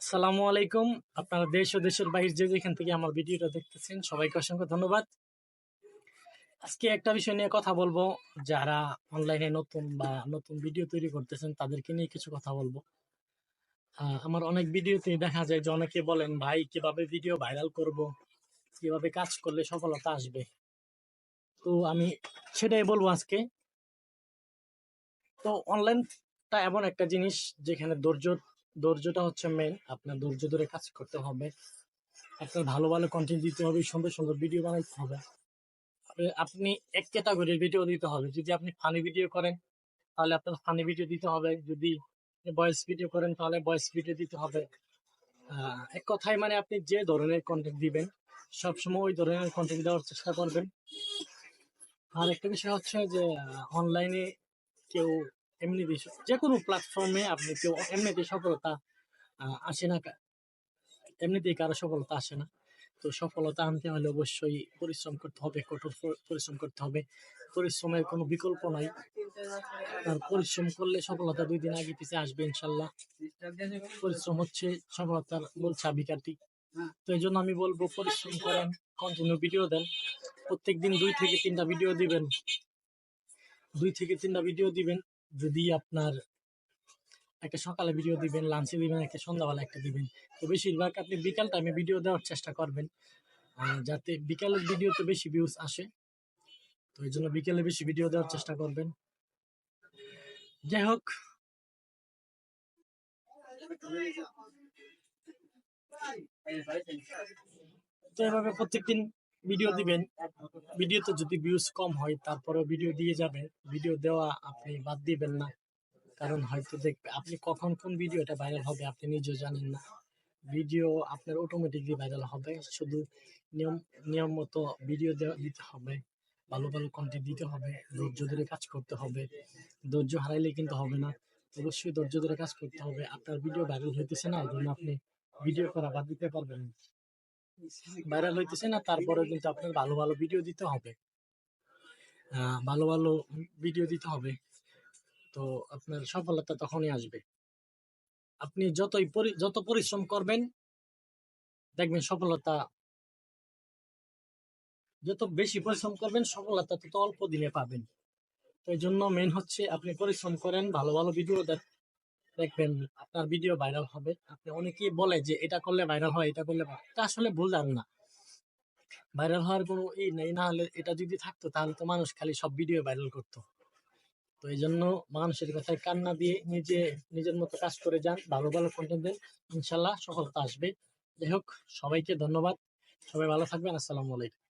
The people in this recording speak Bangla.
আসসালামু আলাইকুম। আপনারা দেশ ও দেশের বাইরে যে যেখান থেকে আমার ভিডিওটা দেখতেছেন, সবাইকে অসংখ্য ধন্যবাদ। আজকে একটা বিষয় নিয়ে কথা বলব। যারা অনলাইনে নতুন বা নতুন ভিডিও তৈরি করতেছেন, তাদেরকে নিয়ে কিছু কথা বলব। আমার অনেক ভিডিওতে দেখা যায় যে অনেকে বলেন, ভাই, কীভাবে ভিডিও ভাইরাল করব? কীভাবে কাজ করলে সফলতা আসবে? তো আমি সেটাই বলব আজকে। তো অনলাইনটা এমন একটা জিনিস যেখানে ধৈর্য ধৈর্যটা হচ্ছে মেন আপনার ধৈর্য ধরে কাজ করতে হবে। আপনার ভালো ভালো কন্টেন্ট দিতে হবে, সুন্দর সুন্দর ভিডিও বানাইতে হবে। আপনি- এক ক্যাটাগরির ভিডিও দিতে হবে। যদি আপনি ফানি ভিডিও করেন, তাহলে আপনার ফানি ভিডিও দিতে হবে। যদি ভয়েস ভিডিও করেন, তাহলে ভয়েস ভিডিও দিতে হবে। এক কথায় মানে আপনি যে ধরনের কন্টেন্ট দিবেন, সবসময় ওই ধরনের কন্টেন্ট দেওয়ার চেষ্টা করবেন। আর একটা বিষয় হচ্ছে যে অনলাইনে কেউ এমনি যে কোনো প্ল্যাটফর্মে আপনি কেউ এমনিতে সফলতা আসে না এমনিতেই কারও সফলতা আসে না। তো সফলতা আনতে হলে অবশ্যই পরিশ্রম করতে হবে, কঠোর পরিশ্রম করতে হবে। পরিশ্রমের কোনো বিকল্প নাই। আর পরিশ্রম করলে সফলতা দুই দিন আগে পিছিয়ে আসবে ইনশাল্লাহ। পরিশ্রম হচ্ছে সফলতার মূল চাবিকাঠি। তো এই জন্য আমি বলব পরিশ্রম করেন কন্টিনিউ ভিডিও দেন। প্রত্যেক দিন দুই থেকে তিনটা ভিডিও দিবেন। দুই থেকে তিনটা ভিডিও দিবেন। যদি আপনার একটা সকালে ভিডিও দিবেন লাঞ্চে দিবেন, একটা সন্ধ্যাবেলা একটা দিবেন, তো বেশিরভাগ আপনি বিকাল টাইমে ভিডিও দেওয়ার চেষ্টা করবেন। যাতে বিকালের ভিডিওতে বেশি ভিউজ আসে। তো এই জন্য বিকেলে বেশি ভিডিও দেওয়ার চেষ্টা করবেন। যাই হোক তো এভাবে প্রত্যেকদিন ভিডিও দিবেন। ভিডিওতে যদি ভিউজ কম হয়, তারপরেও ভিডিও দিয়ে যাবে। ভিডিও দেওয়া আপনি বাদ দিবেন না। কারণ হয়তো দেখবে আপনি কখন কোন ভিডিওটা ভাইরাল হবে, আপনি নিজেও জানেন না। ভিডিও আপনার অটোমেটিকলি ভাইরাল হবে। শুধু নিয়ম নিয়ম মতো ভিডিও দিতে হবে। ভালো ভালো কন্টেন্ট দিতে হবে। ধৈর্য ধরে কাজ করতে হবে। ধৈর্য হারাইলে কিন্তু হবে না। অবশ্যই ধৈর্য ধরে কাজ করতে হবে। আপনার ভিডিও ভাইরাল হইতেছে না, ওই জন্য আপনি ভিডিও করা বাদ দিতে পারবেন ভাইরাল হইতেছে না তারপরে কিন্তু আপনার ভালো ভালো ভিডিও দিতে হবে। ভালো ভালো ভিডিও দিতে হবে। তো আপনার সফলতা তখনই আসবে। আপনি যতই যত পরিশ্রম করবেন, দেখবেন সফলতা যত বেশি পরিশ্রম করবেন, সফলতা তত অল্প দিনে পাবেন। তো এই জন্য মেন হচ্ছে আপনি পরিশ্রম করেন, ভালো ভালো ভিডিও দেন। দেখবেন আপনার ভিডিও ভাইরাল হবে। আপনি অনেকেই বলে যে, এটা করলে ভাইরাল হয়, এটা করলে এটা আসলে ভুল জান না ভাইরাল হওয়ার কোনো ই নেই, না হলে এটা যদি থাকতো, তাহলে তো মানুষ খালি সব ভিডিও ভাইরাল করতো। তো এই জন্য মানুষের কথায় কান্না দিয়ে নিজে, নিজের মতো কাজ করে যান, ভালো ভালো কন্টেন্ট দেন। ইনশাল্লাহ সফলতা আসবে। যাই হোক, সবাইকে ধন্যবাদ। সবাই ভালো থাকবেন। আসসালামু আলাইকুম।